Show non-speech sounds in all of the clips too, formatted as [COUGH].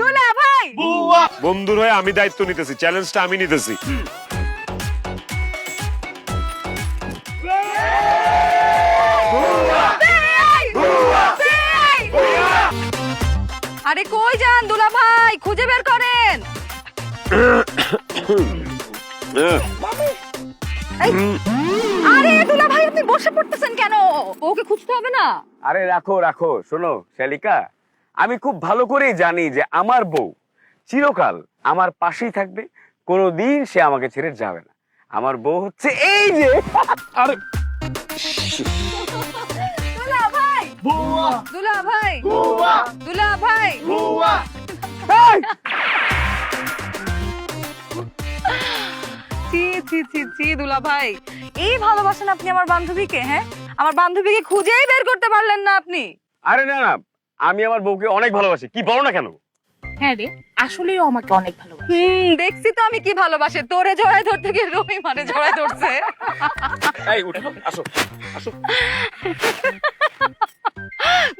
দুলা ভাই! বন্ধুর হয়ে আমি দায়িত্ব নিতেছি চ্যালেঞ্জটা আমি নিতেছি। আরে কই যান দুলা ভাই? খুঁজে বের করেন! আরে দুলা ভাই আপনি বসে পড়তেছেন কেন? ওকে খুঁজতে হবে না। আরে রাখো রাখো শোনো শালিকা আমি খুব ভালো করেই জানি যে আমার বউ চিরকাল আমার পাশেই থাকবে কোনোদিন সে আমাকে ছেড়ে যাবে না। আমার বউ হচ্ছে এই যে [LAUGHS] আরে। দুলা ভাই। দুলা ভাই। দুলা ভাই। এই! ছি ছি ছি ছি দুলা ভাই। এই ভালোবাসেন আপনি আমার বান্ধবীকে হ্যাঁ? আমার বান্ধবীকে খুঁজেই বের করতে পারলেন না আপনি। আরে না না আমি আমার বউকে অনেক ভালোবাসি। কি বলো না কেন? হ্যাঁ রে আমাকে অনেক ভালোবাসে। হুম দেখছি তো আমি কি ভালোবাসে। তোরে জড়ায় ধরতে গিয়ে রবি মানে জড়ায় ধরছে। এই উঠো আসো আসো।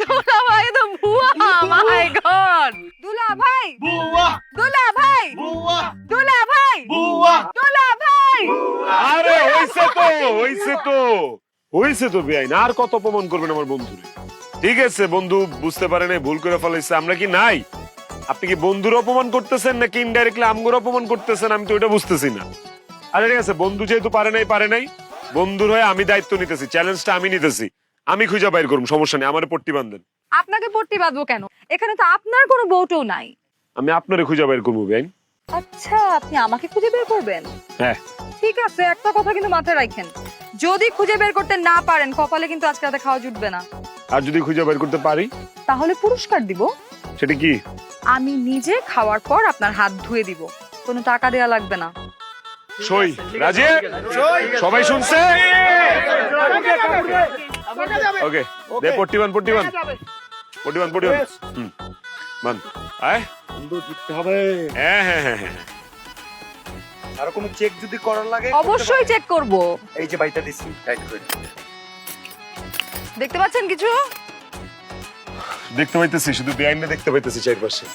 দুলা ভাই তো ভুয়া মাই গড। দুলা ভাই দুলা ভাই দুলা ভাই দুলা ভাই। আরে হইছে তো হইছে তো। হইছে তো বেআইন। আর কত অপমান করবেন আমার বন্ধুরে? ঠিক আছে বন্ধু বুঝতে পারে নাই ভুল করে ফেলাইছে আমরা কি নাই? আপনি কি বন্ধুর অপমান করতেছেন নাকি ইনডাইরেক্টলি আমগুর অপমান করতেছেন? আমি তো এটা বুঝতেছি না। আরে ঠিক আছে বন্ধু যেহেতু পারে নাই পারে নাই। বন্ধুর হয়ে আমি দায়িত্ব নিতেছি চ্যালেঞ্জটা আমি নিতেছি। আমি খুঁজে বাইর করুম সমস্যা নেই আমার পট্টি বান্ধেন আপনাকে পট্টি বাঁধবো কেন? এখানে তো আপনার কোনো বউটাও নাই। আমি আপনারে খুঁজে বাইর করব বেআইন আচ্ছা আপনি আমাকে খুঁজে বের করবেন? হ্যাঁ। ঠিক আছে একটা কথা কিন্তু মাথায় রাখেন। যদি খুঁজে বের করতে না পারেন কপালে কিন্তু আজকে রাতে খাওয়া জুটবে না। আর যদি খুঁজে বাইর করতে পারি? তাহলে পুরস্কার দিব। সেটা কি? আমি নিজে খাওয়ার পর আপনার হাত ধুয়ে দিব। কোনো টাকা দেয়া লাগবে না। সই। রাজি? সবাই শুনছে? ওকে দে পট্টিবান পট্টিবান। পট্টিবান পট্টিবান। হুম বান। আয়। বন্ধু জিততে হবে। হ্যাঁ হ্যাঁ হ্যাঁ হ্যাঁ। আর কোনো চেক যদি করার লাগে অবশ্যই চেক করব। এই যে বাইটা দিছি। টাইট করে দেখতে পাচ্ছেন কিছু দেখতে পাইতেছি শুধু বেআইনে দেখতে পাইতেছি চারপাশে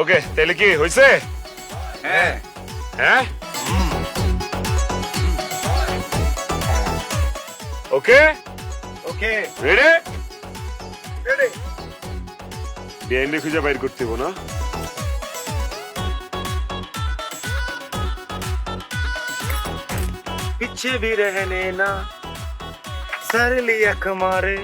ওকে তাহলে কি হয়েছে হ্যাঁ হ্যাঁ ওকে ওকে রেডি রেডি বেআইনে খুঁজে বাইর করতে হইবো না पीछे भी रहने ना சரளியா குமாரு